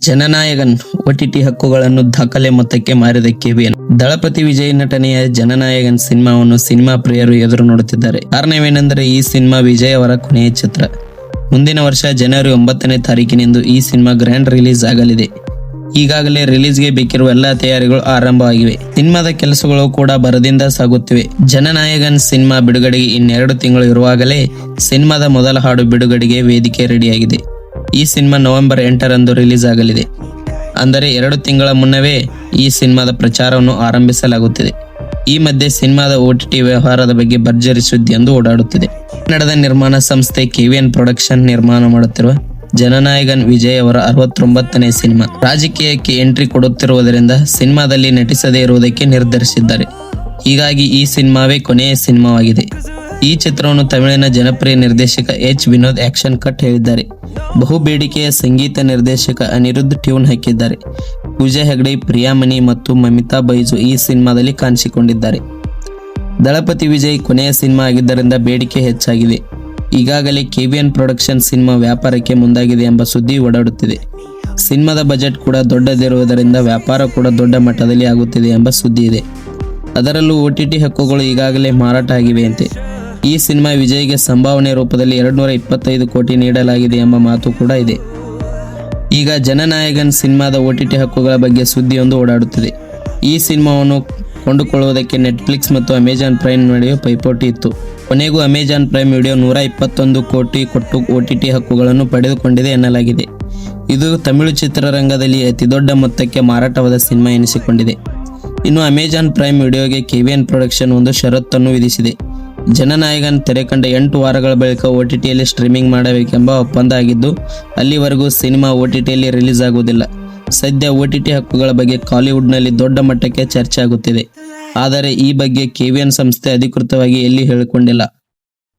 ಜನನಾಯಕನ್ OTT ಹಕ್ಕುಗಳನ್ನು ದಾಖಲೆ ಮೊತ್ತಕ್ಕೆ ಮಾರಿದ ಕೆಬಿಎನ್ ದಳಪತಿ ವಿಜಯ್ ನಟನೆಯ ಜನನಾಯಕನ್ ಸಿನಿಮಾವನ್ನು ಸಿನಿಮಾ ಪ್ರಿಯರು ಎದುರು ನೋಡುತ್ತಿದ್ದಾರೆ. ಕಾರಣವೇನೆಂದರೆ ಈ ಸಿನಿಮಾ ವಿಜಯ್ ಅವರ ಕೊನೆಯ ಚಿತ್ರ. ಮುಂದಿನ ವರ್ಷ ಜನವರಿ ಒಂಬತ್ತನೇ ತಾರೀಕಿನಿಂದ ಈ ಸಿನಿಮಾ ಗ್ರ್ಯಾಂಡ್ ರಿಲೀಸ್ ಆಗಲಿದೆ. ಈಗಾಗಲೇ ರಿಲೀಸ್ಗೆ ಬೇಕಿರುವ ಎಲ್ಲಾ ತಯಾರಿಗಳು ಆರಂಭವಾಗಿವೆ. ಸಿನಿಮಾದ ಕೆಲಸಗಳು ಕೂಡ ಬರದಿಂದ ಸಾಗುತ್ತಿವೆ. ಜನನಾಯಕನ್ ಸಿನಿಮಾ ಬಿಡುಗಡೆಗೆ ಇನ್ನೆರಡು ತಿಂಗಳು ಇರುವಾಗಲೇ ಸಿನಿಮಾದ ಮೊದಲ ಹಾಡು ಬಿಡುಗಡೆಗೆ ವೇದಿಕೆ ರೆಡಿಯಾಗಿದೆ. ಈ ಸಿನಿಮಾ ನವೆಂಬರ್ ಎಂಟರಂದು ರಿಲೀಸ್ ಆಗಲಿದೆ. ಅಂದರೆ ಎರಡು ತಿಂಗಳ ಮುನ್ನವೇ ಈ ಸಿನಿಮಾದ ಪ್ರಚಾರವನ್ನು ಆರಂಭಿಸಲಾಗುತ್ತಿದೆ. ಈ ಮಧ್ಯೆ ಸಿನಿಮಾದ ಟಿ ವ್ಯವಹಾರದ ಬಗ್ಗೆ ಭರ್ಜರಿ ಸುದ್ದಿಯೊಂದು ಓಡಾಡುತ್ತಿದೆ. ಕನ್ನಡದ ನಿರ್ಮಾಣ ಸಂಸ್ಥೆ ಕೆವಿಎನ್ ಪ್ರೊಡಕ್ಷನ್ ನಿರ್ಮಾಣ ಮಾಡುತ್ತಿರುವ ಜನನಾಯಕನ್ ವಿಜಯ್ ಅವರ ಅರವತ್ತೊಂಬತ್ತನೇ ಸಿನಿಮಾ. ರಾಜಕೀಯಕ್ಕೆ ಎಂಟ್ರಿ ಕೊಡುತ್ತಿರುವುದರಿಂದ ಸಿನಿಮಾದಲ್ಲಿ ನಟಿಸದೇ ಇರುವುದಕ್ಕೆ ನಿರ್ಧರಿಸಿದ್ದಾರೆ. ಹೀಗಾಗಿ ಈ ಸಿನಿಮಾವೇ ಕೊನೆಯ ಸಿನಿಮಾವಾಗಿದೆ. ಈ ಚಿತ್ರವನ್ನು ತಮಿಳಿನ ಜನಪ್ರಿಯ ನಿರ್ದೇಶಕ ಎಚ್ ವಿನೋದ್ ಆಕ್ಷನ್ ಕಟ್ ಹೇಳಿದ್ದಾರೆ. ಬಹು ಬೇಡಿಕೆಯ ಸಂಗೀತ ನಿರ್ದೇಶಕ ಅನಿರುದ್ಧ್ ಟ್ಯೂನ್ ಹಾಕಿದ್ದಾರೆ. ಪೂಜಾ ಹೆಗ್ಡೆ, ಪ್ರಿಯಾಮಣಿ ಮತ್ತು ಮಮಿತಾ ಬೈಜು ಈ ಸಿನಿಮಾದಲ್ಲಿ ಕಾಣಿಸಿಕೊಂಡಿದ್ದಾರೆ. ದಳಪತಿ ವಿಜಯ್ ಕೊನೆಯ ಸಿನಿಮಾ ಆಗಿದ್ದರಿಂದ ಬೇಡಿಕೆ ಹೆಚ್ಚಾಗಿದೆ. ಈಗಾಗಲೇ ಕೆವಿಎನ್ ಪ್ರೊಡಕ್ಷನ್ ಸಿನಿಮಾ ವ್ಯಾಪಾರಕ್ಕೆ ಮುಂದಾಗಿದೆ ಎಂಬ ಸುದ್ದಿ ಓಡಾಡುತ್ತಿದೆ. ಸಿನಿಮಾದ ಬಜೆಟ್ ಕೂಡ ದೊಡ್ಡದಿರುವುದರಿಂದ ವ್ಯಾಪಾರ ಕೂಡ ದೊಡ್ಡ ಮಟ್ಟದಲ್ಲಿ ಆಗುತ್ತಿದೆ ಎಂಬ ಸುದ್ದಿ ಇದೆ. ಅದರಲ್ಲೂ ಒ ಟಿ ಟಿ ಹಕ್ಕುಗಳು ಈಗಾಗಲೇ ಮಾರಾಟ ಆಗಿವೆಯಂತೆ ಈ ಸಿನಿಮಾ ವಿಜಯ್ಗೆ ಸಂಭಾವನೆ ರೂಪದಲ್ಲಿ ಎರಡುನೂರ ಇಪ್ಪತ್ತೈದು ಕೋಟಿ ನೀಡಲಾಗಿದೆ ಎಂಬ ಮಾತು ಕೂಡ ಇದೆ. ಈಗ ಜನನಾಯಕನ್ ಸಿನಿಮಾದ ಒ ಟಿ ಟಿ ಹಕ್ಕುಗಳ ಬಗ್ಗೆ ಸುದ್ದಿಯೊಂದು ಓಡಾಡುತ್ತಿದೆ. ಈ ಸಿನಿಮಾವನ್ನು ಕೊಂಡುಕೊಳ್ಳುವುದಕ್ಕೆ ನೆಟ್ಫ್ಲಿಕ್ಸ್ ಮತ್ತು ಅಮೆಜಾನ್ ಪ್ರೈಮ್ ನಡುವೆ ಪೈಪೋಟಿ ಇತ್ತು. ಕೊನೆಗೂ ಅಮೆಜಾನ್ ಪ್ರೈಮ್ ವಿಡಿಯೋ ನೂರ ಇಪ್ಪತ್ತೊಂದು ಕೋಟಿ ಕೊಟ್ಟು ಒ ಟಿ ಟಿ ಹಕ್ಕುಗಳನ್ನು ಪಡೆದುಕೊಂಡಿದೆ ಎನ್ನಲಾಗಿದೆ. ಇದು ತಮಿಳು ಚಿತ್ರರಂಗದಲ್ಲಿ ಅತಿದೊಡ್ಡ ಮೊತ್ತಕ್ಕೆ ಮಾರಾಟವಾದ ಸಿನಿಮಾ ಎನಿಸಿಕೊಂಡಿದೆ. ಇನ್ನು ಅಮೆಜಾನ್ ಪ್ರೈಮ್ ವಿಡಿಯೋಗೆ ಕೆವಿಎನ್ ಪ್ರೊಡಕ್ಷನ್ ಒಂದು ಷರತ್ತನ್ನು ವಿಧಿಸಿದೆ. ಜನನಾಯಕನ್ ತೆರೆ ಕಂಡ ಎಂಟು ವಾರಗಳ ಬಳಿಕ ಒ ಟಿ ಟಿಯಲ್ಲಿ ಸ್ಟ್ರೀಮಿಂಗ್ ಮಾಡಬೇಕೆಂಬ ಒಪ್ಪಂದ ಆಗಿದ್ದು ಅಲ್ಲಿವರೆಗೂ ಸಿನಿಮಾ ಒ ಟಿ ಟಿಯಲ್ಲಿ ರಿಲೀಸ್ ಆಗುವುದಿಲ್ಲ ಸದ್ಯ ಒ ಟಿ ಟಿ ಹಕ್ಕುಗಳ ಬಗ್ಗೆ ಕಾಲಿವುಡ್ನಲ್ಲಿ ದೊಡ್ಡ ಮಟ್ಟಕ್ಕೆ ಚರ್ಚೆ ಆಗುತ್ತಿದೆ. ಆದರೆ ಈ ಬಗ್ಗೆ ಕೆವಿಎನ್ ಸಂಸ್ಥೆ ಅಧಿಕೃತವಾಗಿ ಎಲ್ಲಿ ಹೇಳಿಕೊಂಡಿಲ್ಲ.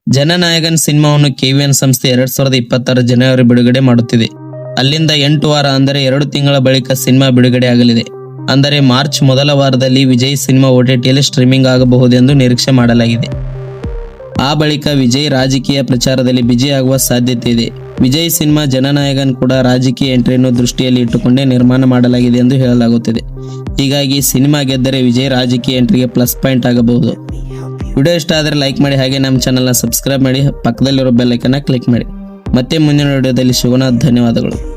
ಜನನಾಯಕನ್ ಸಿನಿಮಾವನ್ನು ಕೆವಿಎನ್ ಸಂಸ್ಥೆ ಎರಡ್ ಸಾವಿರದ ಇಪ್ಪತ್ತರ ಜನವರಿ ಬಿಡುಗಡೆ ಮಾಡುತ್ತಿದೆ. ಅಲ್ಲಿಂದ ಎಂಟು ವಾರ ಅಂದರೆ ಎರಡು ತಿಂಗಳ ಬಳಿಕ ಸಿನಿಮಾ ಬಿಡುಗಡೆ ಆಗಲಿದೆ. ಅಂದರೆ ಮಾರ್ಚ್ ಮೊದಲ ವಾರದಲ್ಲಿ ವಿಜಯ್ ಸಿನಿಮಾ ಓಟಿಟಿಯಲ್ಲಿ ಸ್ಟ್ರೀಮಿಂಗ್ ಆಗಬಹುದೆಂದು ನಿರೀಕ್ಷೆ ಮಾಡಲಾಗಿದೆ. ಆ ಬಳಿಕ ವಿಜಯ್ ರಾಜಕೀಯ ಪ್ರಚಾರದಲ್ಲಿ ಬಿಜಿ ಆಗುವ ಸಾಧ್ಯತೆ ಇದೆ. ವಿಜಯ್ ಸಿನಿಮಾ ಜನನಾಯಕನ್ ಕೂಡ ರಾಜಕೀಯ ಎಂಟ್ರಿಯನ್ನು ದೃಷ್ಟಿಯಲ್ಲಿ ಇಟ್ಟುಕೊಂಡೇ ನಿರ್ಮಾಣ ಮಾಡಲಾಗಿದೆ ಎಂದು ಹೇಳಲಾಗುತ್ತಿದೆ. ಹೀಗಾಗಿ ಸಿನಿಮಾ ಗೆದ್ದರೆ ವಿಜಯ್ ರಾಜಕೀಯ ಎಂಟ್ರಿಗೆ ಪ್ಲಸ್ ಪಾಯಿಂಟ್ ಆಗಬಹುದು. ವಿಡಿಯೋ ಇಷ್ಟ ಆದರೆ ಲೈಕ್ ಮಾಡಿ ಹಾಗೆ ನಮ್ಮ ಚಾನಲ್ನ ಸಬ್ಸ್ಕ್ರೈಬ್ ಮಾಡಿ ಪಕ್ಕದಲ್ಲಿರೋ ಬೆಲ್ಲೈಕನ್ನ ಕ್ಲಿಕ್ ಮಾಡಿ. ಮತ್ತೆ ಮುಂದಿನ ವಿಡಿಯೋದಲ್ಲಿ ಶಿವನಾಥ್ ಧನ್ಯವಾದಗಳು.